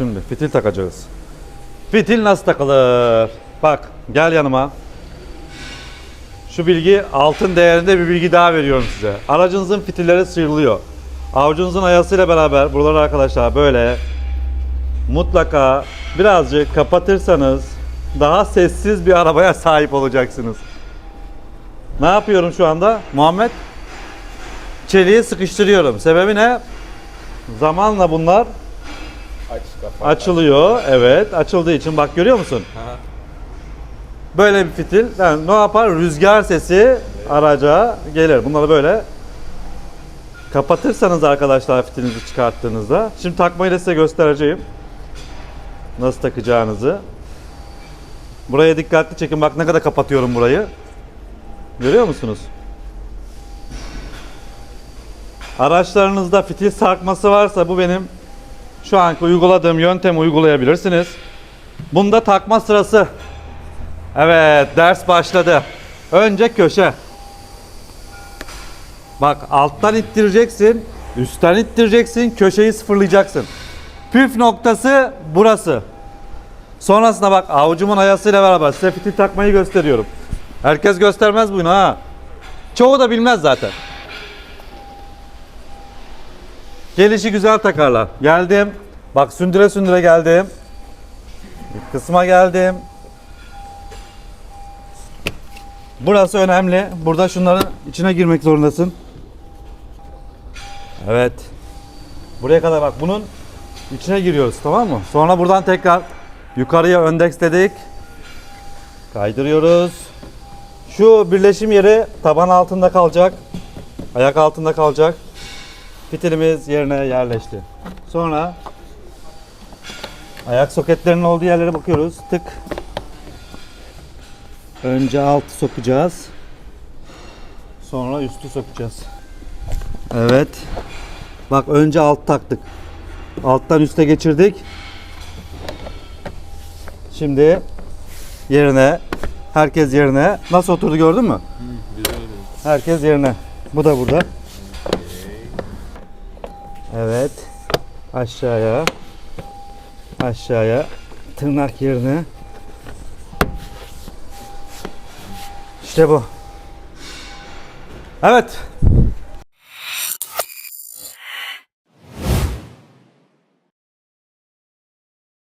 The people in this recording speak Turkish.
Şimdi fitil takacağız. Fitil nasıl takılır? Bak gel yanıma. Şu bilgi altın değerinde bir bilgi daha veriyorum size. Aracınızın fitilleri sıyrılıyor. Avucunuzun ayasıyla beraber buraları arkadaşlar böyle mutlaka birazcık kapatırsanız daha sessiz bir arabaya sahip olacaksınız. Ne yapıyorum şu anda? Muhammed çeliği sıkıştırıyorum. Sebebi ne? Zamanla bunlar Aç kapat. açılıyor. Evet, açıldığı için bak görüyor musun? Aha. Böyle bir fitil yani ne yapar? Rüzgar sesi araca gelir. Bunları böyle kapatırsanız arkadaşlar fitilinizi çıkarttığınızda. Şimdi takmayı da size göstereceğim. Nasıl takacağınızı. Buraya dikkatli çekin. Bak ne kadar kapatıyorum burayı. Görüyor musunuz? Araçlarınızda fitil sarkması varsa bu benim şu anki uyguladığım yöntemi uygulayabilirsiniz. Bunda takma sırası. Evet ders başladı. Önce köşe. Bak alttan ittireceksin, üstten ittireceksin, köşeyi sıfırlayacaksın. Püf noktası burası. Sonrasında bak avucumun ayasıyla beraber size takmayı gösteriyorum. Herkes göstermez bunu ha. Çoğu da bilmez zaten. Gelişi güzel takarlar. Geldim. Bak sündüre sündüre geldim. Bir kısma geldim. Burası önemli. Burada şunların içine girmek zorundasın. Evet. Buraya kadar bak bunun içine giriyoruz tamam mı? Sonra buradan tekrar yukarıya öndeksledik. Kaydırıyoruz. Şu birleşim yeri taban altında kalacak. Ayak altında kalacak. Fitilimiz yerine yerleşti. Sonra ayak soketlerinin olduğu yerlere bakıyoruz. Tık. Önce altı sokacağız. Sonra üstü sokacağız. Evet. Bak önce alt taktık. Alttan üste geçirdik. Şimdi yerine herkes yerine. Nasıl oturdu gördün mü? Güzel. Herkes yerine. Bu da burada. Evet. Aşağıya. Aşağıya. Tırnak yerine. İşte bu. Evet.